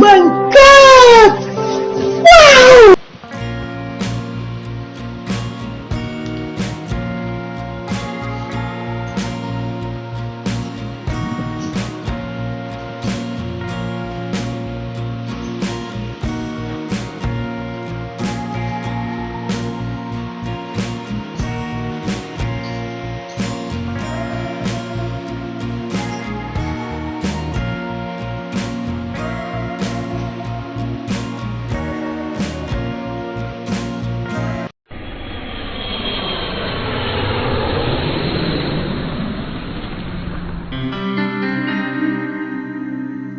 们